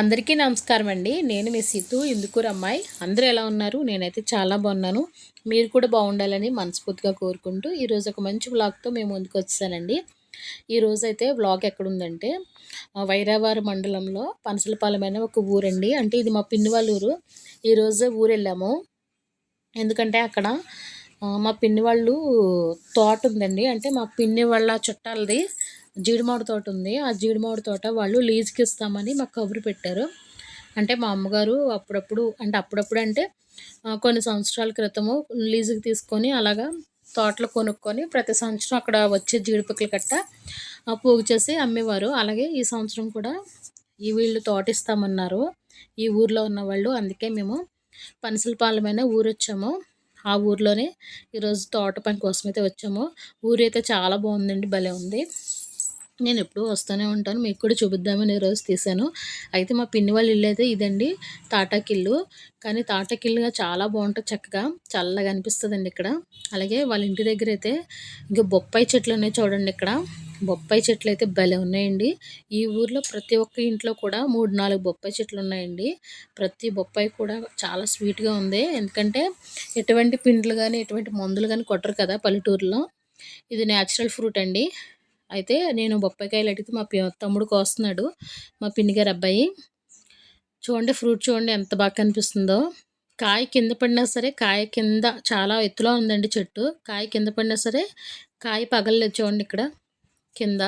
అందరికీ నమస్కారం అండి. నేను మీ సీతు ఇందుకూరు అమ్మాయి అందరూ ఎలా ఉన్నారు? నేనైతే చాలా బాగున్నాను. మీరు కూడా బాగుండాలని మనస్ఫూర్తిగా కోరుకుంటూ ఈరోజు ఒక మంచి వ్లాగ్తో మేము ముందుకు వచ్చానండి ఈరోజు అయితే వ్లాగ్ ఎక్కడుందంటే వైరావారు మండలంలో పనసలపాలెం ఒక ఊరండి. అంటే ఇది మా పిన్ని వాళ్ళ ఊరు ఈరోజు ఊరు వెళ్ళాము ఎందుకంటే అక్కడ మా పిన్ని వాళ్ళు తోట ఉందండి. అంటే మా పిన్ని వాళ్ళ చుట్టాలది. జీడిమామిడి తోట ఉంది. ఆ జీడిమామిడి తోట వాళ్ళు లీజుకి ఇస్తామని మాకు కబురు పెట్టారు. అంటే మా అమ్మగారు అప్పుడప్పుడు అంటే అప్పుడప్పుడు అంటే కొన్ని సంవత్సరాల క్రితము లీజుకి తీసుకొని అలాగా తోటలు కొనుక్కొని ప్రతి సంవత్సరం అక్కడ వచ్చే జీడిపక్కలు కట్ట పోగు చేసి అమ్మేవారు. అలాగే ఈ సంవత్సరం కూడా ఈ వీళ్ళు తోట ఇస్తామన్నారు ఈ ఊర్లో ఉన్న వాళ్ళు. అందుకే మేము పనసలపాలెమైన ఊరు వచ్చాము. ఆ ఊర్లోనే ఈరోజు తోట పని కోసం అయితే వచ్చాము. ఊరు అయితే చాలా బాగుందండి. భలే ఉంది. నేను ఎప్పుడూ వస్తూనే ఉంటాను. మీకు కూడా చూపిద్దామని ఈరోజు తీశాను. అయితే మా పిన్ని వాళ్ళ ఇల్లు అయితే ఇదండి. తాటాకిల్లు కానీ తాటాకిల్లుగా చాలా బాగుంటుంది చక్కగా. చల్లగా అనిపిస్తుందండి ఇక్కడ. అలాగే వాళ్ళ ఇంటి దగ్గర అయితే ఇంకా బొప్పాయి చెట్లు ఉన్నాయి చూడండి ఇక్కడ. బొప్పాయి చెట్లు అయితే భలే ఉన్నాయండి. ఈ ఊర్లో ప్రతి ఒక్క ఇంట్లో కూడా మూడు నాలుగు బొప్పాయి చెట్లు ఉన్నాయండి. ప్రతి బొప్పాయి కూడా చాలా స్వీట్గా ఉంది. ఎందుకంటే ఎటువంటి పిండ్లు కానీ ఎటువంటి మందులు కానీ కొట్టరు కదా పల్లెటూరులో. ఇది న్యాచురల్ ఫ్రూట్ అండి. అయితే నేను బొప్పాయికాయలు అడిగితే మా తమ్ముడు కోస్తున్నాడు మా పిన్నిగారు అబ్బాయి. చూడండి ఫ్రూట్ చూడండి ఎంత బాగా కనిపిస్తుందో. కాయ కింద పడినా సరే కాయ కింద చాలా ఎత్తులో ఉందండి చెట్టు. కాయ కింద పడినా సరే కాయ పగలలేదు చూడండి ఇక్కడ కింద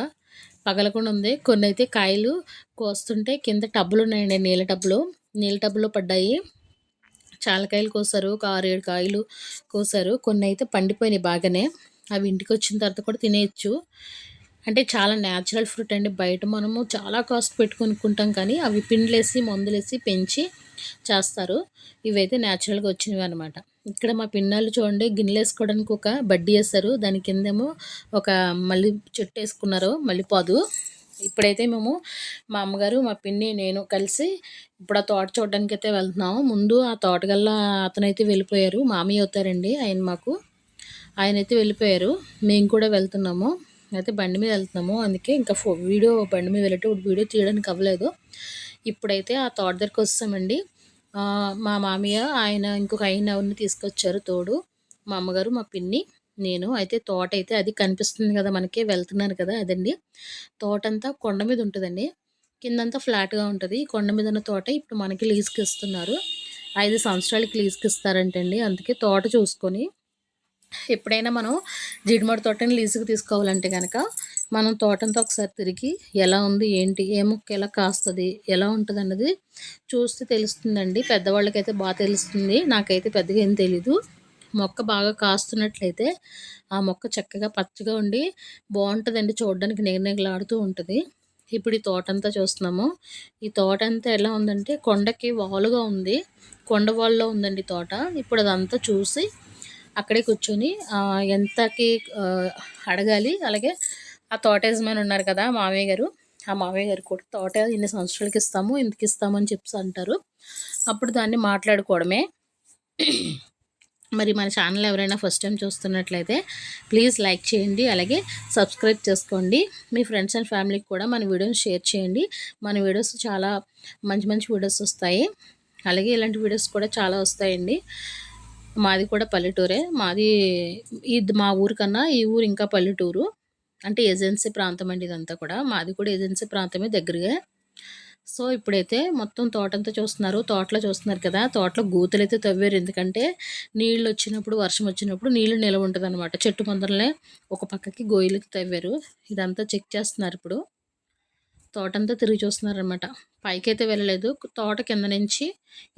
పగలకుండా ఉంది. కొన్ని అయితే కాయలు కోస్తుంటే కింద టబ్బులు ఉన్నాయండి నీళ్ళ టబ్బులు. నీళ్ళ టబ్బులో పడ్డాయి. చాలా కాయలు కోసారు ఒక ఆరు ఏడు కాయలు కోసారు. కొన్ని అయితే పండిపోయినాయి బాగానే. అవి ఇంటికి వచ్చిన తర్వాత కూడా తినేయచ్చు. అంటే చాలా న్యాచురల్ ఫ్రూట్ అండి. బయట మనము చాలా కాస్ట్ పెట్టుకొనుక్కుంటాం కానీ అవి పిండ్లేసి మందులేసి పెంచి చేస్తారు. ఇవైతే న్యాచురల్గా వచ్చినవి అనమాట ఇక్కడ మా పిన్నాళ్ళు చూడండి గిన్నెలు వేసుకోవడానికి ఒక బడ్డీ వేస్తారు దాని కిందేమో ఒక మళ్ళీ చెట్టు వేసుకున్నారు మళ్ళీ పాదు. ఇప్పుడైతే మేము మా అమ్మగారు మా పిన్ని నేను కలిసి ఇప్పుడు ఆ తోట చూడడానికి అయితే వెళ్తున్నాము. ముందు ఆ తోటగల్లా అతనైతే వెళ్ళిపోయారు. మామయ్య అవుతారండి ఆయన మాకు. ఆయన అయితే వెళ్ళిపోయారు. మేము కూడా వెళ్తున్నాము. అయితే బండి మీద వెళ్తున్నాము. అందుకే ఇంకా ఫో వీడియో బండి మీద వెళ్ళేటప్పుడు వీడియో తీయడానికి అవ్వలేదు. ఇప్పుడైతే ఆ తోట దగ్గరికి వస్తామండి. మా మామయ్య ఆయన ఇంకొక ఆయన ఎవరిని తీసుకొచ్చారు తోడు. మా అమ్మగారు మా పిన్ని నేను. అయితే తోట అయితే అది కనిపిస్తుంది కదా మనకి వెళ్తున్నాను కదా అదండి. తోట అంతా కొండ మీద ఉంటుందండి. కిందంతా ఫ్లాట్గా ఉంటుంది. ఈ కొండ మీద ఉన్న తోట ఇప్పుడు మనకి లీజ్కి ఇస్తున్నారు. ఐదు సంవత్సరాలకి లీజ్కి ఇస్తారంటండి. అందుకే తోట చూసుకొని ఎప్పుడైనా మనం జిడిమడి తోటని లీజుకి తీసుకోవాలంటే కనుక మనం తోటంతా ఒకసారి తిరిగి ఎలా ఉంది ఏంటి ఏ మొక్క ఎలా కాస్తుంది ఎలా ఉంటుంది అన్నది చూస్తే తెలుస్తుందండి. పెద్దవాళ్ళకైతే బాగా తెలుస్తుంది. నాకైతే పెద్దగా ఏం తెలీదు. మొక్క బాగా కాస్తున్నట్లయితే ఆ మొక్క చక్కగా పచ్చగా ఉండి బాగుంటుందండి. చూడడానికి నిగనిగలాడుతూ ఉంటుంది. ఇప్పుడు ఈ తోట అంతా చూస్తున్నాము. ఈ తోట అంతా ఎలా ఉందంటే కొండకి వాలుగా ఉంది. కొండ వాల్లో ఉందండి తోట. ఇప్పుడు అదంతా చూసి అక్కడే కూర్చొని ఎంతకి అడగాలి. అలాగే ఆ తోట యజమాని ఉన్నారు కదా మామయ్య గారు. ఆ మావయ్య గారు కూడా తోట ఇన్ని సంవత్సరాలకి ఇస్తాము ఇంతకి ఇస్తాము అని చెప్పి అంటారు. అప్పుడు దాన్ని మాట్లాడుకోవడమే. మరి మన ఛానల్ ఎవరైనా ఫస్ట్ టైం చూస్తున్నట్లయితే ప్లీజ్ లైక్ చేయండి అలాగే సబ్స్క్రైబ్ చేసుకోండి. మీ ఫ్రెండ్స్ అండ్ ఫ్యామిలీకి కూడా మన వీడియోని షేర్ చేయండి. మన వీడియోస్ చాలా మంచి మంచి వీడియోస్ వస్తాయి. అలాగే ఇలాంటి వీడియోస్ కూడా చాలా వస్తాయండి. మాది కూడా పల్లెటూరే. మాది ఇది మా ఊరు కన్నా ఈ ఊరు ఇంకా పల్లెటూరు. అంటే ఏజెన్సీ ప్రాంతం అండి ఇదంతా కూడా. మాది కూడా ఏజెన్సీ ప్రాంతమే దగ్గరగా. సో ఇప్పుడైతే మొత్తం తోటంతా చూస్తున్నారు. తోటలో చూస్తున్నారు కదా. తోటలో గూతలు అయితే తవ్వారు. ఎందుకంటే నీళ్ళు వచ్చినప్పుడు వర్షం వచ్చినప్పుడు నీళ్ళు నిలవ ఉంటుంది అనమాట చెట్టు ముందరలే ఒక పక్కకి గోయిలకి తవ్వారు. ఇదంతా చెక్ చేస్తున్నారు ఇప్పుడు. తోటంతా తిరిగి చూస్తున్నారు అనమాట పైకి అయితే వెళ్ళలేదు. తోట కింద నుంచి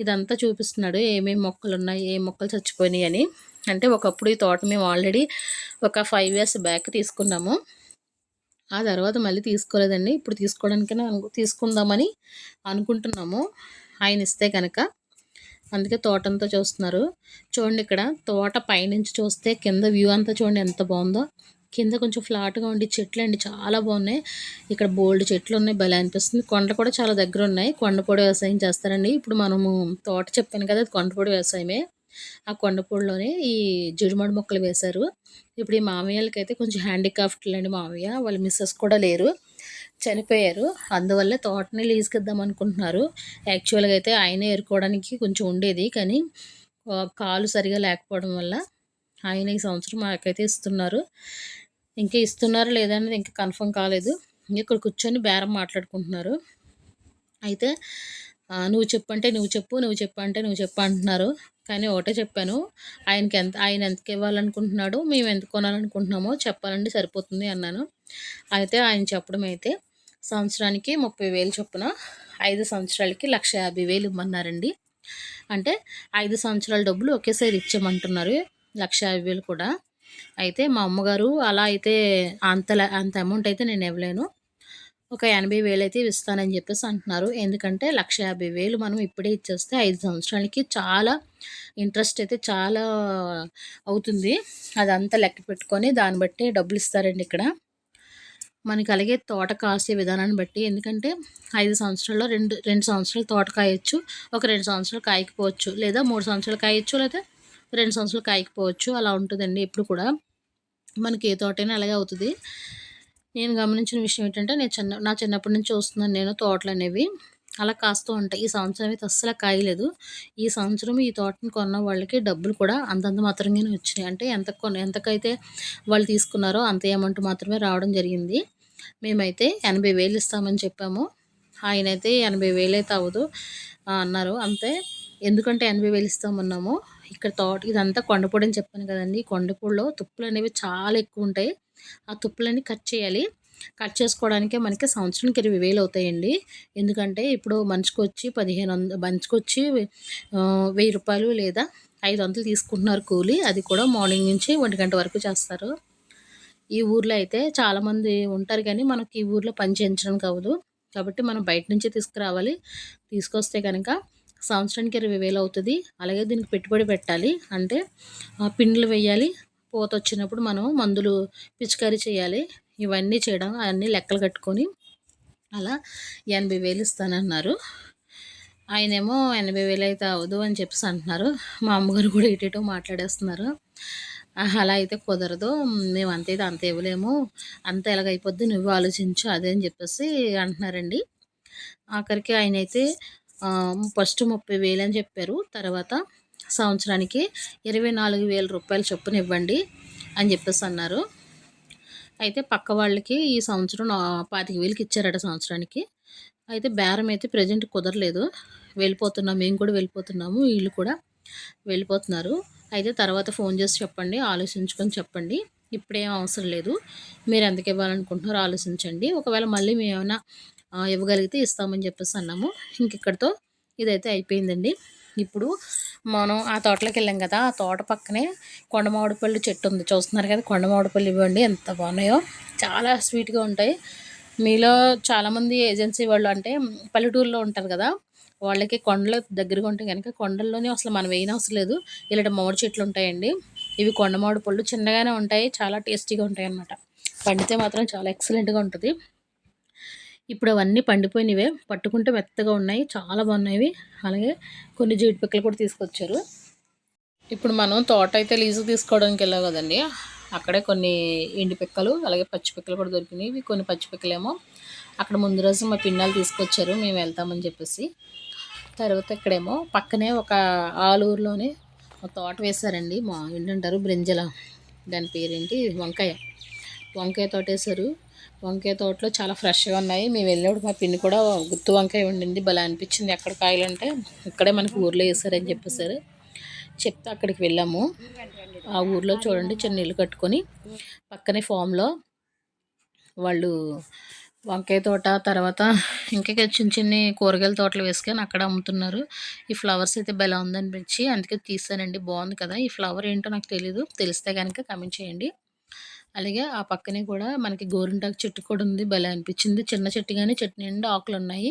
ఇదంతా చూపిస్తున్నాడు. ఏమేమి మొక్కలు ఉన్నాయి ఏ మొక్కలు చచ్చిపోయినాయి అని. అంటే ఒకప్పుడు ఈ తోట మేము ఆల్రెడీ ఒక ఫైవ్ ఇయర్స్ బ్యాక్ తీసుకున్నాము. ఆ తర్వాత మళ్ళీ తీసుకోలేదండి. ఇప్పుడు తీసుకోవడానికైనా తీసుకుందామని అనుకుంటున్నాము. ఆయన ఇస్తే కనుక అందుకే తోటంతా చూస్తున్నారు. చూడండి ఇక్కడ తోట పైనుంచి చూస్తే కింద వ్యూ అంతా చూడండి ఎంత బాగుందో. కింద కొంచెం ఫ్లాట్గా ఉండి చెట్లు అండి చాలా బాగున్నాయి. ఇక్కడ బోల్డ్ చెట్లు ఉన్నాయి భలే అనిపిస్తుంది. కొండ కూడా చాలా దగ్గర ఉన్నాయి. కొండపొడి వ్యవసాయం చేస్తారండి. ఇప్పుడు మనము తోట చెప్పాను కదా అది కొండపొడి వ్యవసాయమే. ఆ కొండపొడిలోనే ఈ జిడిమడి మొక్కలు వేశారు. ఇప్పుడు ఈ మామయ్యలకి అయితే కొంచెం హ్యాండిక్రాఫ్ట్లు అండి మామయ్య. వాళ్ళ మిస్సెస్ కూడా లేరు. చనిపోయారు. అందువల్ల తోటని లీజుకిద్దాం అనుకుంటున్నారు. యాక్చువల్గా అయితే ఆయన ఏరుకోవడానికి కొంచెం ఉండేది. కానీ కాలు సరిగా లేకపోవడం వల్ల ఆయన ఈ సంవత్సరం మాకైతే ఇస్తున్నారు. ఇంకా ఇస్తున్నారో లేదనేది ఇంకా కన్ఫర్మ్ కాలేదు. ఇక్కడ కూర్చొని బేరం మాట్లాడుకుంటున్నారు. అయితే నువ్వు చెప్పంటే నువ్వు చెప్పు నువ్వు చెప్పంటే నువ్వు చెప్పు అంటున్నారు. కానీ ఒకటే చెప్పాను ఆయనకి ఎంత ఆయన ఎంతకి ఇవ్వాలనుకుంటున్నాడు మేము ఎంత కొనాలనుకుంటున్నామో చెప్పాలంటే సరిపోతుంది అన్నాను. అయితే ఆయన చెప్పడం అయితే సంవత్సరానికి ముప్పై వేలు చొప్పున ఐదు సంవత్సరాలకి లక్ష యాభై వేలు ఇవ్వమన్నారండి. అంటే ఐదు సంవత్సరాల డబ్బులు ఒకేసారి ఇచ్చామంటున్నారు లక్ష యాభై వేలు కూడా. అయితే మా అమ్మగారు అలా అయితే అంత అంత అమౌంట్ అయితే నేను ఇవ్వలేను. ఒక ఎనభై వేలు అయితే ఇస్తానని చెప్పేసి అంటున్నారు. ఎందుకంటే లక్ష యాభై వేలు మనం ఇప్పుడే ఇచ్చేస్తే ఐదు సంవత్సరాలకి చాలా ఇంట్రెస్ట్ అయితే చాలా అవుతుంది. అదంతా లెక్క పెట్టుకొని దాన్ని బట్టి డబ్బులు ఇస్తారండి ఇక్కడ. మనకి అలాగే తోట కాసే విధానాన్ని బట్టి ఎందుకంటే ఐదు సంవత్సరాల్లో రెండు రెండు సంవత్సరాలు తోట కాయొచ్చు ఒక రెండు సంవత్సరాలు కాయకపోవచ్చు లేదా మూడు సంవత్సరాలు కాయొచ్చు లేదా రెండు సంవత్సరాలు కాయకపోవచ్చు. అలా ఉంటుందండి ఎప్పుడు కూడా. మనకి ఏ తోటైనా అలాగే అవుతుంది. నేను గమనించిన విషయం ఏంటంటే నేను చిన్న నా చిన్నప్పటి నుంచి చూస్తున్నాను నేను తోటలు అనేవి అలా కాస్తూ ఉంటాయి. ఈ సంవత్సరం అయితే అస్సలు కాయలేదు. ఈ సంవత్సరం ఈ తోటను కొన్న వాళ్ళకి డబ్బులు కూడా అంతంత మాత్రంగానే వచ్చినాయి. అంటే ఎంత కొన్న ఎంతకైతే వాళ్ళు తీసుకున్నారో అంత అమౌంట్ మాత్రమే రావడం జరిగింది. మేమైతే ఎనభై వేలు ఇస్తామని చెప్పాము. ఆయన అయితే ఎనభై వేలు అయితే అవ్వదు అన్నారు. అంతే. ఎందుకంటే ఎనభై వేలు ఇస్తామన్నాము. ఇక్కడ తోట ఇదంతా కొండపూడని అని చెప్పాను కదండి. కొండపూడిలో తుప్పులు అనేవి చాలా ఎక్కువ ఉంటాయి. ఆ తుప్పులన్నీ కట్ చేయాలి. కట్ చేసుకోవడానికే మనకి సంవత్సరానికి ఇరవై వేలు అవుతాయండి. ఎందుకంటే ఇప్పుడు మనిషికి వచ్చి పదిహేను వంద మనిషికి వచ్చి వెయ్యి రూపాయలు లేదా ఐదు వందలు తీసుకుంటున్నారు కూలి. అది కూడా మార్నింగ్ నుంచి ఒంటి గంట వరకు చేస్తారు. ఈ ఊర్లో అయితే చాలామంది ఉంటారు కానీ మనకి ఈ ఊర్లో పని చేయించడానికి అవ్వదు. కాబట్టి మనం బయట నుంచే తీసుకురావాలి. తీసుకొస్తే కనుక సంవత్సరానికి ఇరవై వేలు అవుతుంది. అలాగే దీనికి పెట్టుబడి పెట్టాలి. అంటే ఆ, పిండిలు వేయాలి పూత వచ్చినప్పుడు మనం మందులు పిచికారీ చేయాలి. ఇవన్నీ చేయడం అన్నీ లెక్కలు కట్టుకొని అలా ఎనభై వేలు ఇస్తానన్నారు. ఆయనేమో ఎనభై వేలు అయితే అవ్వదు అని చెప్పేసి అంటున్నారు. మా అమ్మగారు కూడా ఇటు ఇటు మాట్లాడేస్తున్నారు. అలా అయితే కుదరదు. మేము అంత అయితే అంత ఇవ్వలేము. అంత ఎలాగైపోద్ది నువ్వు ఆలోచించు అదే అని చెప్పేసి అంటున్నారండి. ఆఖరికి ఆయన అయితే ఫస్ట్ ముప్పై వేలు అని చెప్పారు. తర్వాత సంవత్సరానికి ఇరవై నాలుగు వేల రూపాయలు చొప్పున ఇవ్వండి అని చెప్పేసి అన్నారు. అయితే పక్క వాళ్ళకి ఈ సంవత్సరం నా- పాతిక వేలకి ఇచ్చారట సంవత్సరానికి. అయితే బేరం అయితే ప్రజెంట్ కుదరలేదు. వెళ్ళిపోతున్నాం మేము కూడా వెళ్ళిపోతున్నాము వీళ్ళు కూడా వెళ్ళిపోతున్నారు. అయితే తర్వాత ఫోన్ చేసి చెప్పండి ఆలోచించుకొని చెప్పండి. ఇప్పుడేం అవసరం లేదు. మీరు ఎంతకి ఇవ్వాలనుకుంటున్నారో ఆలోచించండి. ఒకవేళ మళ్ళీ మేము ఏమైనా ఇవ్వగలిగితే ఇస్తామని చెప్పేసి అన్నాము. ఇంక ఇక్కడితో ఇదైతే అయిపోయిందండి. ఇప్పుడు మనం ఆ తోటలోకి వెళ్ళాం కదా ఆ తోట పక్కనే కొండమామిడిపల్లి చెట్టు ఉంది. చూస్తున్నారు కదా కొండమామిడిపల్లి ఇవ్వండి ఎంత బాగున్నాయో. చాలా స్వీట్గా ఉంటాయి. మీలో చాలామంది ఏజెన్సీ వాళ్ళు అంటే పల్లెటూరులో ఉంటారు కదా వాళ్ళకి కొండలు దగ్గరగా ఉంటాయి కనుక కొండల్లోనే అసలు మనం వేయని అవసరం లేదు. ఇలాంటి మామిడి చెట్లు ఉంటాయండి. ఇవి కొండమామిడి పళ్ళు చిన్నగానే ఉంటాయి చాలా టేస్టీగా ఉంటాయి అన్నమాట పండితే మాత్రం చాలా ఎక్సలెంట్గా ఉంటుంది. ఇప్పుడు అవన్నీ పండిపోయినవే పట్టుకుంటే మెత్తగా ఉన్నాయి చాలా బాగున్నాయి. అలాగే కొన్ని జీడిపిక్కలు కూడా తీసుకొచ్చారు. ఇప్పుడు మనం తోట అయితే లీజు తీసుకోవడానికి వెళ్ళాం కదండి. అక్కడే కొన్ని ఎండి పిక్కలు అలాగే పచ్చి పిక్కలు కూడా దొరికినాయి. ఇవి కొన్ని పచ్చి పిక్కలేమో అక్కడ ముందు రోజు మా పిన్నాలు తీసుకొచ్చారు మేము వెళ్తామని చెప్పేసి. తర్వాత ఇక్కడేమో పక్కనే ఒక ఆలూరులోనే ఒక తోట వేశారండి. మా ఏంటంటారు బ్రింజల. దాని పేరేంటి? వంకాయ. వంకాయ తోట వేశారు వంకాయ తోటలో చాలా ఫ్రెష్గా ఉన్నాయి. మేము వెళ్ళినప్పుడు మా పిన్ని కూడా గుత్తి వంకాయ ఉండింది భలే అనిపించింది ఎక్కడ కాయలంటే. ఇక్కడే మనకి ఊర్లో వేసారని చెప్పేసారు చెప్తే అక్కడికి వెళ్ళాము. ఆ ఊర్లో చూడండి చిన్న ఇల్లు కట్టుకొని పక్కనే ఫామ్లో వాళ్ళు వంకాయ తోట తర్వాత ఇంకా చిన్న చిన్న కూరగాయల తోటలు వేసుకొని అక్కడ అమ్ముతున్నారు. ఈ ఫ్లవర్స్ అయితే భలే ఉందనిపించి అందుకే తీసానండి. బాగుంది కదా ఈ ఫ్లవర్ ఏంటో నాకు తెలీదు. తెలిస్తే కనుక కమెంట్ చేయండి. అలాగే ఆ పక్కనే కూడా మనకి గోరింటాకు చెట్టు కూడా ఉంది. భలే అనిపించింది. చిన్న చెట్టు కానీ చెట్టు నిండా ఆకులు ఉన్నాయి.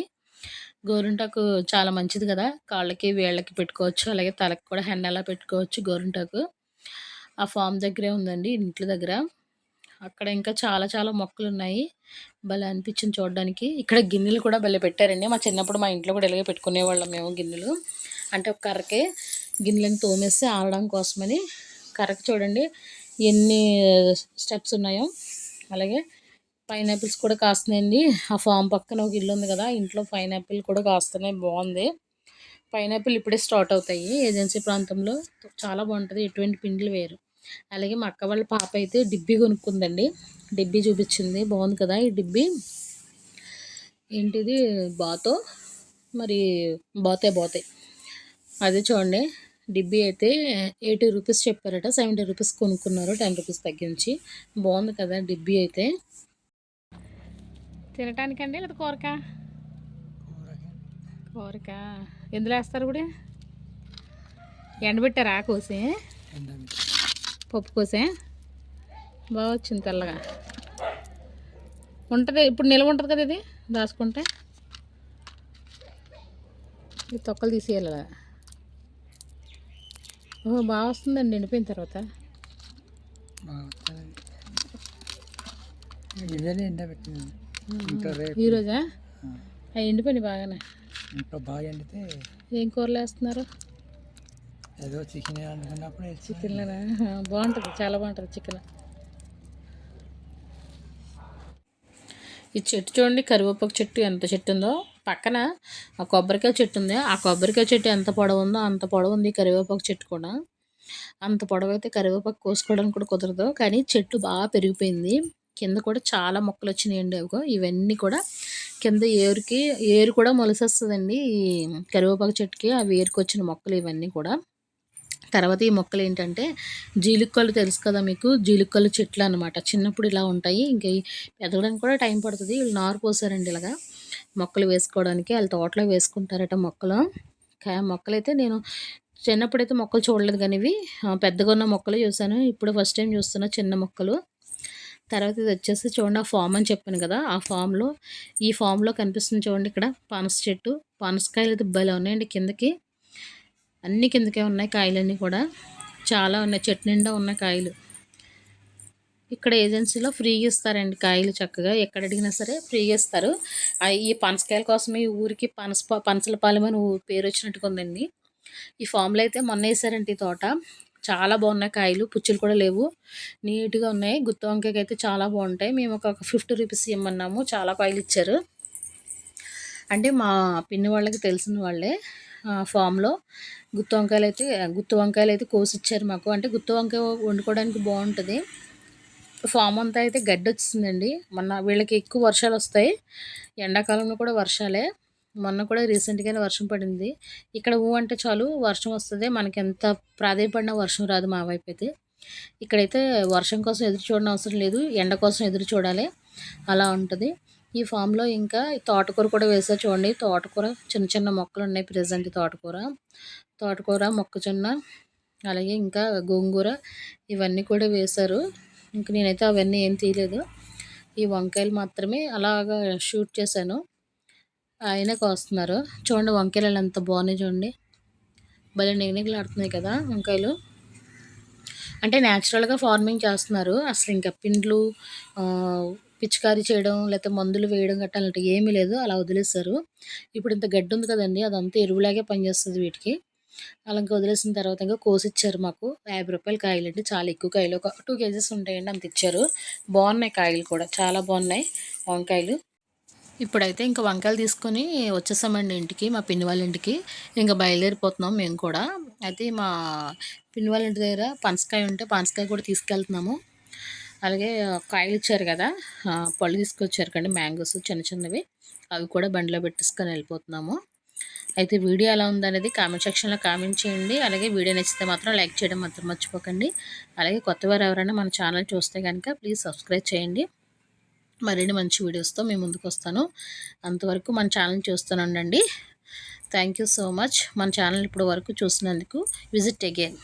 గోరింటాకు చాలా మంచిది కదా. కాళ్ళకి వేళ్ళకి పెట్టుకోవచ్చు. అలాగే తలకి కూడా హెన్నలా పెట్టుకోవచ్చు గోరింటాకు. ఆ ఫామ్ దగ్గరే ఉందండి ఇంట్ల దగ్గర. అక్కడ ఇంకా చాలా చాలా మొక్కలు ఉన్నాయి. భలే అనిపించింది చూడడానికి. ఇక్కడ గిన్నెలు కూడా భలే పెట్టారండి. మా చిన్నప్పుడు మా ఇంట్లో కూడా ఇలాగే పెట్టుకునేవాళ్ళం మేము గిన్నెలు. అంటే ఒక కర్రకే గిన్నెలను తోమేసి ఆడడం కోసమని. కర్రకి చూడండి ఎన్ని స్టెప్స్ ఉన్నాయో. అలాగే పైనాపిల్స్ కూడా కాస్తున్నాయండి. ఆ ఫామ్ పక్కన ఒక ఇల్లు ఉంది కదా ఇంట్లో పైనాపిల్ కూడా కాస్తున్నాయి. బాగుంది. పైనాపిల్ ఇప్పుడే స్టార్ట్ అవుతాయి. ఏజెన్సీ ప్రాంతంలో చాలా బాగుంటుంది. ఎటువంటి పిండిలు వేరు. అలాగే మా అక్క వాళ్ళ పాప అయితే డిబ్బీ కొనుక్కుందండి. డిబ్బీ చూపించింది. బాగుంది కదా ఈ డిబ్బీ. ఏంటిది? బాతో. మరి బాతే బాతే. అదే చూడండి. డిబ్బీ అయితే ఎయిటీ రూపీస్ చెప్పారట సెవెంటీ రూపీస్ కొనుక్కున్నారు టెన్ రూపీస్ తగ్గించి. బాగుంది కదా డిబ్బీ అయితే. తినటానికండి లేదా కూరక? కూరక. ఎందులో వేస్తారు కూడా ఎండబెట్టారా కోసి? పప్పు కోసే? బాగా వచ్చింది తెల్లగా. ఉంటుంది ఇప్పుడు నిల్వ ఉంటుంది కదా ఇది దాచుకుంటే? ఈ తొక్కలు తీసేయాలి అలా. ఓ బాగా వస్తుందండి ఎండిపోయిన తర్వాత. గింజలు ఎండబెట్టింది. ఇంకా రేపు ఈరోజా అవి ఎండిపోయినాయి బాగానే. ఇంకా బాగా ఎండితే ఏం కూరలు వేస్తున్నారు? ఏదో చికెన్ వండుకున్నప్పుడు చికెన్లోనా? బాగుంటుంది చాలా బాగుంటుంది చికెన్. ఈ చెట్టు చూడండి కరివేపాకు చెట్టు ఎంత చెట్టు ఉందో. పక్కన ఆ కొబ్బరికాయ చెట్టు ఉంది. ఆ కొబ్బరికాయ చెట్టు ఎంత పొడవు ఉందో అంత పొడవు ఉంది కరివేపాకు చెట్టు కూడా. అంత పొడవు అయితే కరివేపాకు కోసుకోవడానికి కూడా కుదరదు. కానీ చెట్టు బాగా పెరిగిపోయింది. కింద కూడా చాలా మొక్కలు వచ్చినాయండి అవిగో ఇవన్నీ కూడా కింద ఏరుకి ఏరు కూడా మొలసేస్తుందండి ఈ కరివేపాకు చెట్టుకి. ఆ ఏరుకొచ్చిన మొక్కలు ఇవన్నీ కూడా. తర్వాత ఈ మొక్కలు ఏంటంటే జీలుక్కలు తెలుసు కదా మీకు? జీలుక్కలు చెట్లు అనమాట చిన్నప్పుడు ఇలా ఉంటాయి. ఇంకా పెదగడానికి ఎదగడానికి కూడా టైం పడుతుంది. వీళ్ళు నారు పోసారండి ఇలాగా. మొక్కలు వేసుకోవడానికి. వాళ్ళ తోటలో వేసుకుంటారట మొక్కలు. మొక్కలైతే నేను చిన్నప్పుడైతే మొక్కలు చూడలేదు కానీ ఇవి పెద్దగా ఉన్న మొక్కలు చూసాను ఇప్పుడు ఫస్ట్ టైం చూస్తున్నా చిన్న మొక్కలు. తర్వాత ఇది వచ్చేసి చూడండి ఆ ఫామ్ అని చెప్పాను కదా. ఆ ఫామ్లో ఈ ఫామ్లో కనిపిస్తుంది చూడండి ఇక్కడ. పనస చెట్టు. పనసకాయలు అయితే భలే ఉన్నాయండి కిందకి. అన్ని కిందకే ఉన్నాయి కాయలన్నీ కూడా. చాలా ఉన్నాయి. చెట్టు నిండా ఉన్నాయి కాయలు. ఇక్కడ ఏజెన్సీలో ఫ్రీగా ఇస్తారండి కాయలు చక్కగా. ఎక్కడ అడిగినా సరే ఫ్రీగా ఇస్తారు. ఈ పనసకాయల కోసమే ఈ ఊరికి పనస పనసలపాలెం అని పేరు వచ్చినట్టుగా ఉందండి. ఈ ఫామ్లో అయితే మొన్న వేసారండి ఈ తోట. చాలా బాగున్నాయి కాయలు. పుచ్చులు కూడా లేవు. నీట్గా ఉన్నాయి. గుత్త వంకాయకి అయితే చాలా బాగుంటాయి. మేము ఒక ఫిఫ్టీ రూపీస్ ఇవ్వమన్నాము. చాలా కాయలు ఇచ్చారు. అంటే మా పిన్ని వాళ్ళకి తెలిసిన వాళ్ళే. ఫామ్లో. గుత్తి వంకాయలు అయితే గుత్తి వంకాయలు అయితే కోసి ఇచ్చారు మాకు. అంటే గుత్తి వంకాయ వండుకోవడానికి బాగుంటుంది ఫామ్ అంతా అయితే గడ్డి వచ్చిందండి మొన్న వీళ్ళకి ఎక్కువ వర్షాలు వస్తాయి. ఎండాకాలంలో కూడా వర్షాలే. మొన్న కూడా రీసెంట్గానే వర్షం పడింది. ఇక్కడ ఊ అంటే చాలు వర్షం వస్తుంది. మనకి ఎంత ప్రాధాన్యపడినా వర్షం రాదు మా వైపు అయితే ఇక్కడైతే వర్షం కోసం ఎదురు చూడడం అవసరం లేదు. ఎండ కోసం ఎదురు చూడాలి. అలా ఉంటుంది. ఈ ఫామ్లో ఇంకా తోటకూర కూడా వేసా చూడండి. తోటకూర చిన్న చిన్న మొక్కలు ఉన్నాయి ప్రజెంట్ తోటకూర. తోటకూర మొక్కజొన్న అలాగే ఇంకా గోంగూర ఇవన్నీ కూడా వేశారు ఇంక నేనైతే అవన్నీ ఏం తీయలేదు. ఈ వంకాయలు మాత్రమే అలాగా షూట్ చేశాను. ఆయనే కోస్తున్నారు. చూడండి వంకాయలు ఎంత బాగున్నాయి చూడండి. భలే నిగనిగలాడుతున్నాయి కదా వంకాయలు. అంటే న్యాచురల్గా ఫార్మింగ్ చేస్తున్నారు. అసలు ఇంకా పిండ్లు పిచికారీ చేయడం లేకపోతే మందులు వేయడం గట్ట అలాంటివి ఏమీ లేదు. అలా వదిలేశారు. ఇప్పుడు ఇంత గడ్డి ఉంది కదండి అదంతా ఎరువులాగే పనిచేస్తుంది వీటికి. అలా ఇంకా వదిలేసిన తర్వాత ఇంకా కోసిచ్చారు మాకు. యాభై రూపాయలు కాయలు అండి చాలా ఎక్కువ కాయలు. ఒక టూ కేజెస్ ఉంటాయండి అంత ఇచ్చారు. బాగున్నాయి కాయలు కూడా చాలా బాగున్నాయి వంకాయలు. ఇప్పుడైతే ఇంకా వంకాయలు తీసుకొని వచ్చేసామండి ఇంటికి మా పిన్ని వాళ్ళ ఇంటికి. ఇంకా బయలుదేరిపోతున్నాం మేము కూడా. అయితే మా పిన్ని వాళ్ళ ఇంటి దగ్గర పనసకాయ ఉంటే పనసకాయ కూడా తీసుకెళ్తున్నాము. అలాగే కాయలు ఇచ్చారు కదా పళ్ళు తీసుకొచ్చారు కండి మ్యాంగోస్ చిన్న చిన్నవి. అవి కూడా బండిలో పెట్టేసుకొని వెళ్ళిపోతున్నాము. అయితే వీడియో ఎలా ఉందనేది కామెంట్ సెక్షన్లో కామెంట్ చేయండి. అలాగే వీడియో నచ్చితే మాత్రం లైక్ చేయడం మాత్రం మర్చిపోకండి. అలాగే కొత్తవారు ఎవరైనా మన ఛానల్ చూస్తే కనుక ప్లీజ్ సబ్స్క్రైబ్ చేయండి. మరిన్ని మంచి వీడియోస్తో మేము ముందుకు వస్తాను. అంతవరకు మన ఛానల్ చూస్తూనే ఉండండి. థ్యాంక్ యూ సో మచ్ మన ఛానల్ ఇప్పుడు వరకు చూసినందుకు విజిట్ అగైన్